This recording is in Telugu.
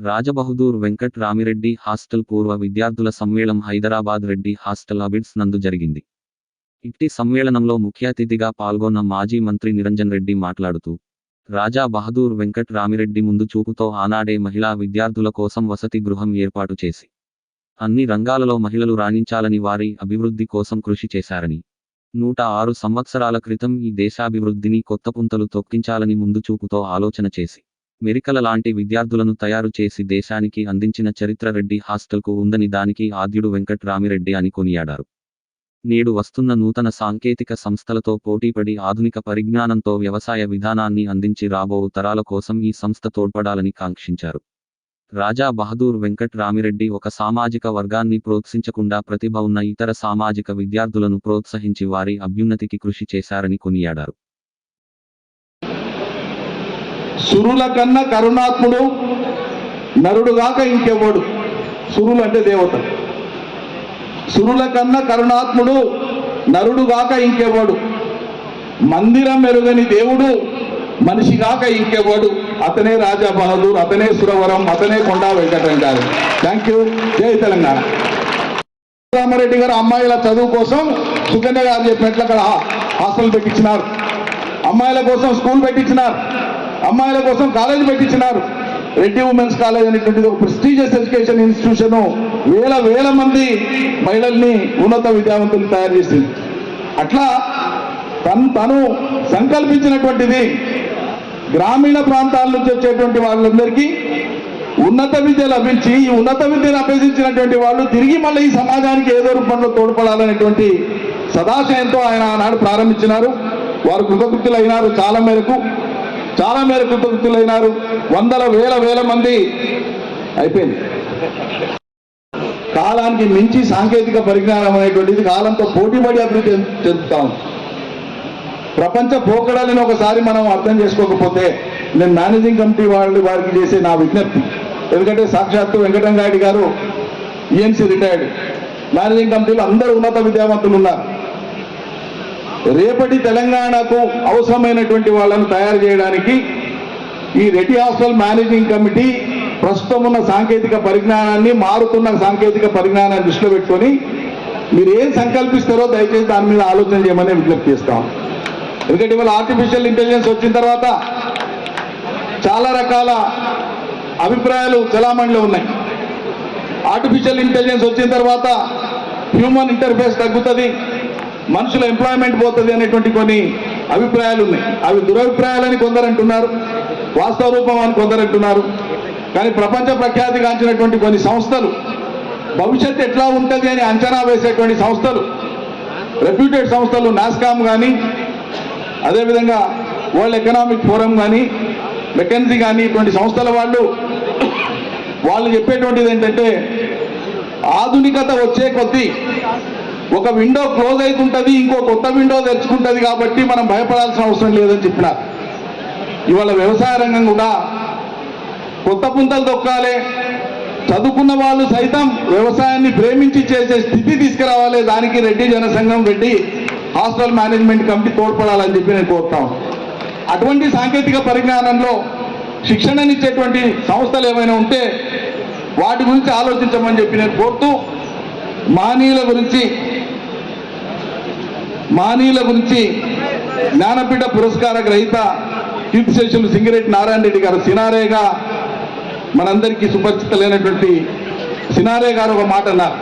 రాజబహదూర్ వెంకట్ రామిరెడ్డి హాస్టల్ పూర్వ విద్యార్థుల సమ్మేళనం హైదరాబాద్ రెడ్డి హాస్టల్ అబిడ్స్ నందు జరిగింది. ఇట్టి సమ్మేళనంలో ముఖ్య అతిథిగా పాల్గొన్న మాజీ మంత్రి నిరంజన్ రెడ్డి మాట్లాడుతూ రాజా బహదూర్ వెంకట్ రామిరెడ్డి ముందు చూపుతో ఆనాడే మహిళా విద్యార్థుల కోసం వసతి గృహం ఏర్పాటు చేసి అన్ని రంగాలలో మహిళలు రాణించాలని వారి అభివృద్ధి కోసం కృషి చేశారని నూట ఆరు సంవత్సరాల క్రితం ఈ దేశాభివృద్ధిని కొత్త పుంతలు తొక్కించాలని ముందు చూపుతో ఆలోచన చేసి మెరికల లాంటి విద్యార్థులను తయారు చేసి దేశానికి అందించిన చరిత్ర రెడ్డి హాస్టల్కు ఉందని దానికి ఆద్యుడు వెంకట్ రామిరెడ్డి అని కొనియాడారు. నేడు వస్తున్న నూతన సాంకేతిక సంస్థలతో పోటీపడి ఆధునిక పరిజ్ఞానంతో వ్యవసాయ విధానాన్ని అందించి రాబో తరాల కోసం ఈ సంస్థ తోడ్పడాలని కాంక్షించారు. రాజా బహదూర్ వెంకట్ రామిరెడ్డి ఒక సామాజిక వర్గాన్ని ప్రోత్సహించకుండా ప్రతిభ ఉన్న ఇతర సామాజిక విద్యార్థులను ప్రోత్సహించి వారి అభ్యున్నతికి కృషి చేశారని కొనియాడారు. సురుల కన్నా కరుణాత్ముడు నరుడుగాక ఇంకెవ్వడు. సురులు అంటే దేవత. సురుల కన్నా కరుణాత్ముడు నరుడుగాక ఇంకెవ్వడు. మందిరం మెరుగని దేవుడు మనిషిగాక ఇంకెవ్వడు. అతనే రాజా బహదూర్ అతనే సురవరం అతనే కొండా వెంకటం గారు థ్యాంక్ యూ జై తెలంగాణ. రామారెడ్డి గారు అమ్మాయిల చదువు కోసం సుకన్య గారు చెప్పినట్లు అక్కడ హాస్టల్ పెట్టించినారు. అమ్మాయిల కోసం స్కూల్ పెట్టించినారు. అమ్మాయిల కోసం కాలేజ్ పెట్టించినారు. రెడ్డి ఉమెన్స్ కాలేజ్ అనేటువంటిది ఒక ప్రెస్టీజియస్ ఎడ్యుకేషన్ ఇన్స్టిట్యూషన్ వేల వేల మంది మహిళల్ని ఉన్నత విద్యావంతులు తయారు చేసింది. అట్లా తను తను సంకల్పించినటువంటిది గ్రామీణ ప్రాంతాల నుంచి వచ్చేటువంటి వాళ్ళందరికీ ఉన్నత విద్య లభించి ఈ ఉన్నత విద్యను అభ్యసించినటువంటి వాళ్ళు తిరిగి మళ్ళీ ఈ సమాజానికి ఏదో రూపంలో తోడ్పడాలనేటువంటి సదాశయంతో ఆయన ఆనాడు ప్రారంభించినారు. వారు కృతకృతులైనారు చాలా మేరకు. చాలా మేర కృతజ్ఞులైనారు వందల వేల వేల మంది అయిపోయింది. కాలానికి మించి సాంకేతిక పరిజ్ఞానం అనేటువంటిది కాలంతో పోటీపడి అభివృద్ధి చెందుతాం ప్రపంచ పోకడాలని ఒకసారి మనం అర్థం చేసుకోకపోతే నేను మేనేజింగ్ కమిటీ వాళ్ళు వారికి చేసే నా విజ్ఞప్తి. ఎందుకంటే సాక్షాత్తు వెంకటంగారెడ్డి గారు ఈఎన్సీ రిటైర్డ్ మేనేజింగ్ కమిటీలో అందరూ ఉన్నత విద్యావంతులు ఉన్నారు. రేపటి తెలంగాణకు అవసరమైనటువంటి వాళ్ళను తయారు చేయడానికి ఈ రెడ్డి హాస్టల్ మేనేజింగ్ కమిటీ ప్రస్తుతం ఉన్న సాంకేతిక పరిజ్ఞానాన్ని మారుతున్న సాంకేతిక పరిజ్ఞానాన్ని దృష్టిలో పెట్టుకొని మీరు ఏం సంకల్పిస్తారో దయచేసి దాని మీద ఆలోచన చేయమని విజ్ఞప్తి చేస్తాం. ఎందుకంటే ఇవాళ ఆర్టిఫిషియల్ ఇంటెలిజెన్స్ వచ్చిన తర్వాత చాలా రకాల అభిప్రాయాలు చలామణిలో ఉన్నాయి. ఆర్టిఫిషియల్ ఇంటెలిజెన్స్ వచ్చిన తర్వాత హ్యూమన్ ఇంటర్ఫేస్ తగ్గుతుంది. మనుషుల ఎంప్లాయ్మెంట్ పోతుంది అనేటువంటి కొన్ని అభిప్రాయాలు ఉన్నాయి అవి దురభిప్రాయాలని కొందరు అంటున్నారు వాస్తవ రూపం అని కొందరు అంటున్నారు. కానీ ప్రపంచ ప్రఖ్యాతి గాంచినటువంటి కొన్ని సంస్థలు భవిష్యత్తు ఎట్లా ఉంటుంది అని అంచనా వేసేటువంటి సంస్థలు రెప్యూటెడ్ సంస్థలు నాస్కామ్ కానీ అదేవిధంగా వరల్డ్ ఎకనామిక్ ఫోరం కానీ మెకెన్సీ కానీ ఇటువంటి సంస్థల వాళ్ళు వాళ్ళు చెప్పేటువంటిది ఏంటంటే ఆధునికత వచ్చే కొద్దీ ఒక విండో క్లోజ్ అవుతుంటుంది ఇంకో కొత్త విండో తెరుచుకుంటుంది కాబట్టి మనం భయపడాల్సిన అవసరం లేదని చెప్పినారు ఇవాళ వ్యవసాయ రంగం కూడా కొత్త పుంతలు తొక్కాలి. చదువుకున్న వాళ్ళు సైతం వ్యవసాయాన్ని ప్రేమించి చేసే స్థితి తీసుకురావాలి. దానికి Reddy Janasangham Reddy hostel management committee తోడ్పడాలని చెప్పి నేను కోరుతాం అటువంటి సాంకేతిక పరిజ్ఞానంలో శిక్షణనిచ్చేటువంటి సంస్థలు ఏమైనా ఉంటే వాటి గురించి ఆలోచించమని చెప్పి నేను కోరుతూ మానీయుల గురించి మానీయుల గురించి జ్ఞానపీఠ పురస్కార గ్రహీత కీర్తిశేషులు సింగిరెడ్డి నారాయణ రెడ్డి గారు సినారేగా మనందరికీ సుపరిచితులైనటువంటి సినారే గారు ఒక మాట అన్నారు.